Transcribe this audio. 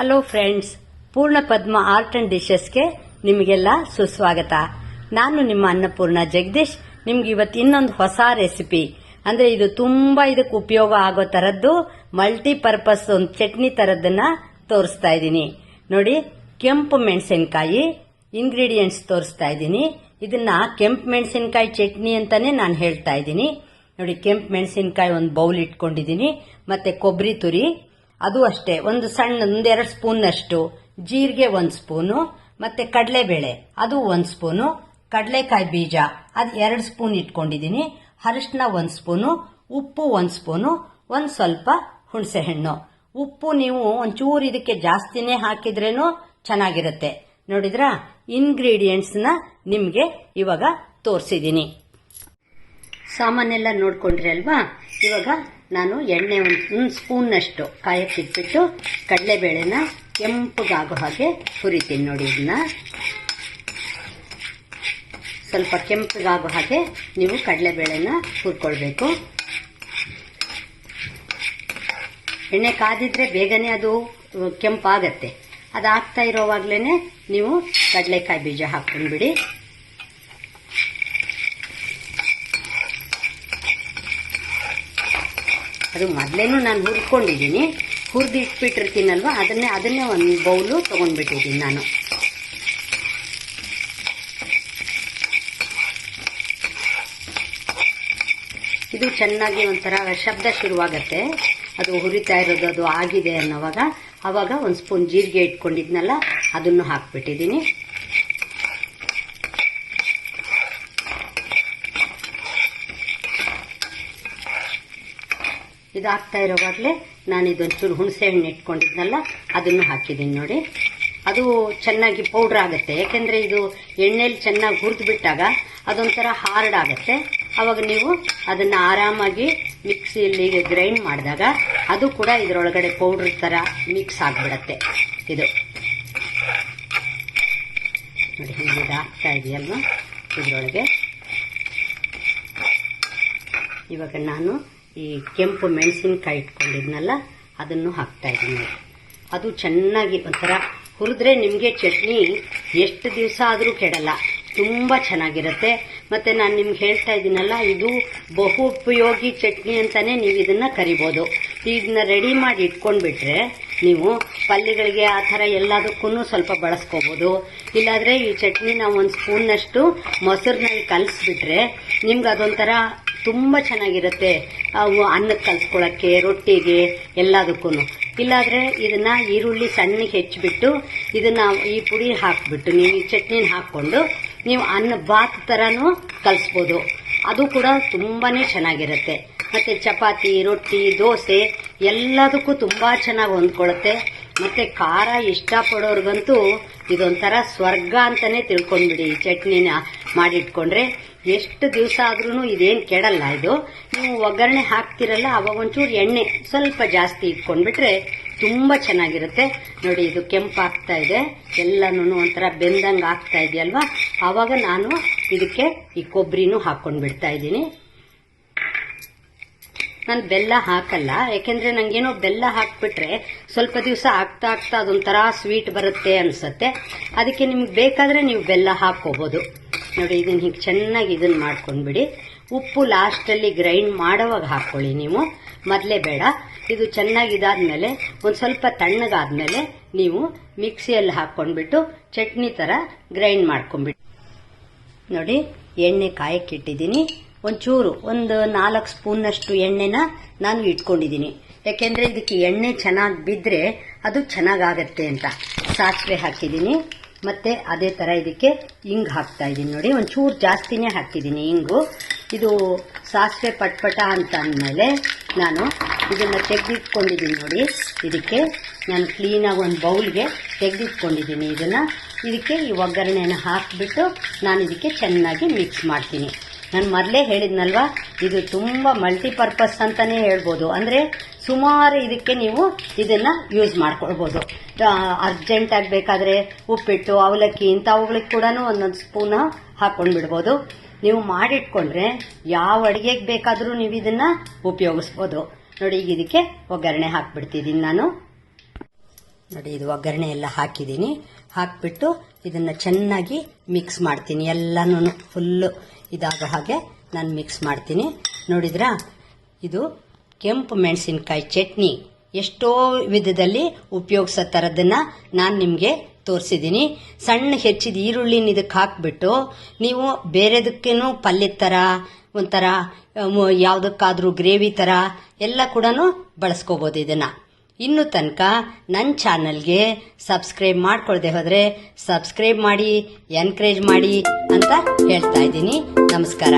Hello friends ಪೂರ್ಣ ಪದ್ಮ art and ಡಿಶಸ್ಗೆ ನಿಮಗೆಲ್ಲ ಸುಸ್ವಾಗತ. ನಾನು ನಿಮ್ಮ ಅನ್ನಪೂರ್ಣ ಜಗದೀಶ್. ನಿಮ್ಗೆ ಇವತ್ತು ಇನ್ನೊಂದು ಹೊಸ ರೆಸಿಪಿ ಅಂದ್ರೆ ಇದು ತುಂಬಾ ಇದಕ್ಕೆ ಉಪಯೋಗ ಆಗೋ ತರದ್ದು ಮಲ್ಟಿ ಪರ್ಪಸ್ ಒಂದು ಚಟ್ನಿ ತರದ್ದನ್ನ ತೋರಿಸ್ತಾ ಇದ್ದೀನಿ. ನೋಡಿ, ಕೆಂಪು ಮೆಣಸಿನಕಾಯಿ ಇಂಗ್ರೀಡಿಯೆಂಟ್ಸ್ ತೋರಿಸ್ತಾ ಇದ್ದೀನಿ. ಇದನ್ನ ಕೆಂಪು ಮೆಣಸಿನಕಾಯಿ ಚಟ್ನಿ ಅಂತಾನೆ ನಾನು ಹೇಳ್ತಾ ಇದ್ದೀನಿ. ನೋಡಿ, ಕೆಂಪು ಮೆಣಸಿನಕಾಯಿ ಒಂದು ಬೌಲ್ ಇಟ್ಕೊಂಡಿದ್ದೀನಿ. ಮತ್ತೆ ಕೊಬ್ಬರಿ ತುರಿ. ಅದು ಅಷ್ಟೇ. ಒಂದು ಸಣ್ಣ ಒಂದೆರಡು ಸ್ಪೂನ್ ಅಷ್ಟು ಜೀರಿಗೆ ಒಂದು ಸ್ಪೂನು, ಮತ್ತೆ ಕಡಲೆಬೇಳೆ, ಅದು ಒಂದು ಸ್ಪೂನು, ಕಡಲೆಕಾಯಿ ಬೀಜ, ಅದು ಎರಡು ಸ್ಪೂನ್ ಇಟ್ಕೊಂಡಿದ್ದೀನಿ. ಅರಿಶಿನ ಒಂದು ಸ್ಪೂನು, ಉಪ್ಪು ಒಂದು ಸ್ಪೂನು, ಒಂದು ಸ್ವಲ್ಪ ಹುಣಸೆಹಣ್ಣು. ಉಪ್ಪು ನೀವು ಒಂಚೂರು ಇದಕ್ಕೆ ಜಾಸ್ತಿನೇ ಹಾಕಿದ್ರೇನು ಚೆನ್ನಾಗಿರುತ್ತೆ. ನೋಡಿದ್ರಾ? ಇಂಗ್ರೀಡಿಯೆಂಟ್ಸ್ನ ನಿಮಗೆ ಇವಾಗ ತೋರಿಸಿದ್ದೀನಿ ಸಾಮಾನೆಲ್ಲ ನೋಡ್ಕೊಂಡ್ರಿ ಅಲ್ವಾ? ಇವಾಗ ನಾನು ಎಣ್ಣೆ ಒಂದು ಸ್ಪೂನ್ನಷ್ಟು ಕಾಯಕ್ಕೆ ಇಟ್ಬಿಟ್ಟು ಕಡಲೆಬೇಳೆನ ಕೆಂಪಗಾಗೋ ಹಾಗೆ ಹುರಿತೀನಿ ನೋಡಿ ಇದನ್ನ. ಸ್ವಲ್ಪ ಕೆಂಪಗಾಗೋ ಹಾಗೆ ನೀವು ಕಡಲೆಬೇಳೆನ ಹುರ್ಕೊಳ್ಬೇಕು. ಎಣ್ಣೆ ಕಾದಿದ್ರೆ ಬೇಗನೆ ಅದು ಕೆಂಪಾಗತ್ತೆ. ಅದಾಗ್ತಾ ಇರೋವಾಗ್ಲೇ ನೀವು ಕಡಲೆಕಾಯಿ ಬೀಜ ಹಾಕೊಂಡ್ಬಿಡಿ ಅದು ಮೊದಲೇನು ನಾನು ಹುರ್ಕೊಂಡಿದ್ದೀನಿ. ಹುರಿದು ಇಟ್ಬಿಟ್ಟಿರ್ತೀನಲ್ವ ಅದನ್ನೇ ಅದನ್ನೇ ಒಂದು ಬೌಲು ತೊಗೊಂಡ್ಬಿಟ್ಟಿದ್ದೀನಿ ನಾನು. ಇದು ಚೆನ್ನಾಗಿ ಒಂಥರ ಶಬ್ದ ಶುರುವಾಗತ್ತೆ. ಅದು ಹುರಿತಾ ಇರೋದು, ಅದು ಆಗಿದೆ ಅನ್ನೋವಾಗ. ಅವಾಗ ಒಂದು ಸ್ಪೂನ್ ಜೀರಿಗೆ ಇಟ್ಕೊಂಡಿದ್ನಲ್ಲ, ಅದನ್ನು ಹಾಕ್ಬಿಟ್ಟಿದ್ದೀನಿ. ಇದಾಗ್ತಾ ಇರೋವಾಗಲೇ ನಾನು ಇದೊಂಚೂರು ಹುಣಸೆ ಹಣ್ಣು ಇಟ್ಕೊಂಡಿದ್ನಲ್ಲ, ಅದನ್ನು ಹಾಕಿದ್ದೀನಿ ನೋಡಿ. ಅದು ಚೆನ್ನಾಗಿ ಪೌಡ್ರ್ ಆಗುತ್ತೆ. ಯಾಕೆಂದ್ರೆ ಇದು ಎಣ್ಣೆಲಿ ಚೆನ್ನಾಗಿ ಹುರಿದು ಬಿಟ್ಟಾಗ ಅದೊಂಥರ ಹಾರ್ಡ್ ಆಗುತ್ತೆ. ಅವಾಗ ನೀವು ಅದನ್ನು ಆರಾಮಾಗಿ ಮಿಕ್ಸಿಯಲ್ಲಿ ಗ್ರೈಂಡ್ ಮಾಡಿದಾಗ ಅದು ಕೂಡ ಇದರೊಳಗಡೆ ಪೌಡ್ರ್ ಥರ ಮಿಕ್ಸ್ ಆಗಿಬಿಡತ್ತೆ. ಇದು. ನೋಡಿ ಹಿಂಗೆ ಹಾಕ್ತಾ ಇದೆಯಲ್ವ? ಇದರೊಳಗೆ. ಇವಾಗ ನಾನು ಈ ಕೆಂಪು ಮೆಣಸಿನಕಾಯಿ ಇಟ್ಕೊಂಡಿದ್ನಲ್ಲ, ಅದನ್ನು ಹಾಕ್ತಾ ಇದ್ದೀನಿ. ಅದು ಚೆನ್ನಾಗಿ ಒಂಥರ ಹುರಿದ್ರೆ ನಿಮಗೆ ಚಟ್ನಿ ಎಷ್ಟು ದಿವಸ ಆದರೂ ಕೆಡಲ್ಲ. ತುಂಬ ಚೆನ್ನಾಗಿರುತ್ತೆ. ಮತ್ತು ನಾನು ನಿಮ್ಗೆ ಹೇಳ್ತಾ ಇದ್ದೀನಲ್ಲ, ಇದು ಬಹು ಉಪಯೋಗಿ ಚಟ್ನಿ ಅಂತಲೇ ನೀವು ಇದನ್ನು ಕರಿಬೋದು. ಇದನ್ನ ರೆಡಿ ಮಾಡಿ ಇಟ್ಕೊಂಡ್ಬಿಟ್ರೆ ನೀವು ಪಲ್ಯಗಳಿಗೆ ಆ ಥರ ಎಲ್ಲದಕ್ಕೂ ಸ್ವಲ್ಪ ಬಳಸ್ಕೋಬೋದು. ಇಲ್ಲಾದರೆ ಈ ಚಟ್ನಿ ನಾವು ಒಂದು ಸ್ಪೂನ್ನಷ್ಟು ಮೊಸರಿನಲ್ಲಿ ಕಲಸಿಬಿಟ್ರೆ ನಿಮ್ಗೆ ಅದೊಂಥರ ತುಂಬ ಚೆನ್ನಾಗಿರುತ್ತೆ. ಅನ್ನಕ್ಕೆ ಕಲ್ಸ್ಕೊಳಕ್ಕೆ, ರೊಟ್ಟಿಗೆ ಎಲ್ಲದಕ್ಕೂ ಇಲ್ಲಾದ್ರೆ ಇದನ್ನ ಈರುಳ್ಳಿ ಸಣ್ಣಗೆ ಹೆಚ್ಚಿಬಿಟ್ಟು ಇದನ್ನ ಈ ಪುಡಿ ಹಾಕ್ಬಿಟ್ಟು, ನೀವು ಈ ಚಟ್ನಿನ ಹಾಕ್ಕೊಂಡು ನೀವು ಅನ್ನ ಬಾತ್ ಥರನೂ ಕಲಿಸ್ಬೋದು. ಅದು ಕೂಡ ತುಂಬಾನೇ ಚೆನ್ನಾಗಿರುತ್ತೆ. ಮತ್ತೆ ಚಪಾತಿ, ರೊಟ್ಟಿ, ದೋಸೆ ಎಲ್ಲದಕ್ಕೂ ತುಂಬಾ ಚೆನ್ನಾಗಿ ಹೊಂದ್ಕೊಳತ್ತೆ. ಮತ್ತೆ ಖಾರ ಇಷ್ಟಪಡೋರ್ಗಂತೂ ಇದೊಂಥರ ಸ್ವರ್ಗ ಅಂತಾನೆ ತಿಳ್ಕೊಂಡ್ಬಿಡಿ ಈ ಚಟ್ನಿನ ಮಾಡಿಟ್ಕೊಂಡ್ರೆ. ಎಷ್ಟು ದಿವಸ ಆದ್ರೂ ಇದೇನು ಕೆಡಲ್ಲ ಇದು. ನೀವು ಒಗ್ಗರಣೆ ಹಾಕ್ತಿರಲ್ಲ, ಅವಾಗ ಒಂಚೂರು ಎಣ್ಣೆ ಸ್ವಲ್ಪ ಜಾಸ್ತಿ ಇಟ್ಕೊಂಡ್ಬಿಟ್ರೆ ತುಂಬಾ ಚೆನ್ನಾಗಿರುತ್ತೆ. ನೋಡಿ, ಇದು ಕೆಂಪಾಗ್ತಾ ಇದೆ. ಎಲ್ಲನೂ ಒಂಥರ ಬೆಂದಂಗೆ ಆಗ್ತಾ ಇದೆಯಲ್ವಾ? ಆವಾಗ ನಾನು ಇದಕ್ಕೆ ಈ ಕೊಬ್ಬರಿನೂ ಹಾಕ್ಕೊಂಡು ಬಿಡ್ತಾ ಇದ್ದೀನಿ. ನಾನು ಬೆಲ್ಲ ಹಾಕಲ್ಲ, ಯಾಕೆಂದರೆ ನನಗೇನೋ ಬೆಲ್ಲ ಹಾಕ್ಬಿಟ್ರೆ ಸ್ವಲ್ಪ ದಿವಸ ಆಗ್ತಾ ಆಗ್ತಾ ಅದೊಂಥರ ಸ್ವೀಟ್ ಬರುತ್ತೆ ಅನ್ಸುತ್ತೆ. ಅದಕ್ಕೆ ನಿಮ್ಗೆ ಬೇಕಾದ್ರೆ ನೀವು ಬೆಲ್ಲ ಹಾಕೋಬಹುದು ನೋಡಿ ಇದನ್ನ ಹೀಗೆ ಚೆನ್ನಾಗಿ ಇದನ್ನ ಮಾಡ್ಕೊಂಡ್ಬಿಡಿ. ಉಪ್ಪು ಲಾಸ್ಟಲ್ಲಿ ಗ್ರೈಂಡ್ ಮಾಡೋವಾಗ ಹಾಕೊಳ್ಳಿ ನೀವು. ಮೊದಲೇ ಬೇಡ. ಇದು ಚೆನ್ನಾಗಿ ಇದಾದ್ಮೇಲೆ, ಒಂದು ಸ್ವಲ್ಪ ತಣ್ಣಗಾದ್ಮೇಲೆ ನೀವು ಮಿಕ್ಸಿಯಲ್ಲಿ ಹಾಕ್ಕೊಂಡ್ಬಿಟ್ಟು ಚಟ್ನಿ ತರ ಗ್ರೈಂಡ್ ಮಾಡ್ಕೊಂಡ್ಬಿಟ್ಟು ನೋಡಿ, ಎಣ್ಣೆ ಕಾಯಕ್ಕಿಟ್ಟಿದ್ದೀನಿ ಒಂಚೂರು, ಒಂದು ನಾಲ್ಕು ಸ್ಪೂನ್ನಷ್ಟು ಎಣ್ಣೆನ ನಾನು ಇಟ್ಕೊಂಡಿದ್ದೀನಿ. ಯಾಕೆಂದರೆ ಇದಕ್ಕೆ ಎಣ್ಣೆ ಚೆನ್ನಾಗಿ ಬಿದ್ದರೆ ಅದು ಚೆನ್ನಾಗಾಗತ್ತೆ ಅಂತ. ಸಾಸಿವೆ ಹಾಕಿದ್ದೀನಿ. ಮತ್ತೆ ಅದೇ ಥರ ಇದಕ್ಕೆ ಇಂಗ್ ಹಾಕ್ತಾ ಇದ್ದೀನಿ ನೋಡಿ. ಒಂಚೂರು ಜಾಸ್ತಿನೇ ಹಾಕ್ತಿದ್ದೀನಿ ಇಂಗು. ಇದು ಸಾಸಿವೆ ಪಟ್ಪಟ ಅಂತ ಅಂದಮೇಲೆ ನಾನು ಇದನ್ನು ತೆಗೆದಿಟ್ಕೊಂಡಿದ್ದೀನಿ ನೋಡಿ. ಇದಕ್ಕೆ ನಾನು ಕ್ಲೀನಾಗಿ ಒಂದು ಬೌಲ್ಗೆ ತೆಗೆದಿಟ್ಕೊಂಡಿದ್ದೀನಿ ಇದನ್ನು. ಇದಕ್ಕೆ ಈ ಒಗ್ಗರಣೆಯನ್ನು ಹಾಕಿಬಿಟ್ಟು ನಾನು ಇದಕ್ಕೆ ಚೆನ್ನಾಗಿ ಮಿಕ್ಸ್ ಮಾಡ್ತೀನಿ. ನಾನು ಮೊದಲೇ ಹೇಳಿದ್ನಲ್ವ, ಇದು ತುಂಬ ಮಲ್ಟಿಪರ್ಪಸ್ ಅಂತಲೇ ಹೇಳ್ಬೋದು. ಅಂದರೆ ಸುಮಾರು ಇದಕ್ಕೆ ನೀವು ಇದನ್ನ ಯೂಸ್ ಮಾಡ್ಕೊಳ್ಬೋದು. ಅರ್ಜೆಂಟ್ ಆಗಬೇಕಾದ್ರೆ ಉಪ್ಪಿಟ್ಟು, ಅವಲಕ್ಕಿ ಇಂಥವುಗಳಿಗೆ ಕೂಡ ಒಂದೊಂದು ಸ್ಪೂನ್ ಹಾಕೊಂಡು ಬಿಡ್ಬೋದು ನೀವು ಮಾಡಿಟ್ಕೊಂಡ್ರೆ ಯಾವ ಅಡುಗೆಗೆ ಬೇಕಾದರೂ ನೀವು ಇದನ್ನ ಉಪಯೋಗಿಸ್ಬೋದು. ನೋಡಿ, ಈಗ ಇದಕ್ಕೆ ಒಗ್ಗರಣೆ ಹಾಕ್ಬಿಡ್ತಿದ್ದೀನಿ ನಾನು. ನೋಡಿ, ಇದು ಒಗ್ಗರಣೆ ಎಲ್ಲ ಹಾಕಿದ್ದೀನಿ ಹಾಕ್ಬಿಟ್ಟು ಇದನ್ನ ಚೆನ್ನಾಗಿ ಮಿಕ್ಸ್ ಮಾಡ್ತೀನಿ ಎಲ್ಲನೂ ಫುಲ್ಲು ಇದಾಗೋ ಹಾಗೆ ನಾನು ಮಿಕ್ಸ್ ಮಾಡ್ತೀನಿ. ನೋಡಿದ್ರಾ? ಇದು ಕೆಂಪು ಮೆಣಸಿನಕಾಯಿ ಚಟ್ನಿ. ಎಷ್ಟೋ ವಿಧದಲ್ಲಿ ಉಪಯೋಗಿಸೋ ಥರದನ್ನ ನಾನು ನಿಮಗೆ ತೋರಿಸಿದ್ದೀನಿ ಸಣ್ಣ ಹೆಚ್ಚಿದ ಈರುಳ್ಳಿನ ಇದಕ್ಕೆ ಹಾಕಿಬಿಟ್ಟು ನೀವು ಬೇರೆದಕ್ಕೇನು ಪಲ್ಯದ ಥರ ಒಂಥರ ಯಾವುದಕ್ಕಾದರೂ ಗ್ರೇವಿ ಥರ ಎಲ್ಲ ಕೂಡ ಬಳಸ್ಕೋಬೋದು ಇದನ್ನ. ಇನ್ನು ತನಕ ನನ್ನ ಚಾನಲ್ಗೆ ಸಬ್ಸ್ಕ್ರೈಬ್ ಮಾಡ್ಕೊಳ್ದೆ ಹೋದರೆ ಸಬ್ಸ್ಕ್ರೈಬ್ ಮಾಡಿ, ಎನ್ಕರೇಜ್ ಮಾಡಿ ಅಂತ ಹೇಳ್ತಾ ಇದ್ದೀನಿ. ನಮಸ್ಕಾರ.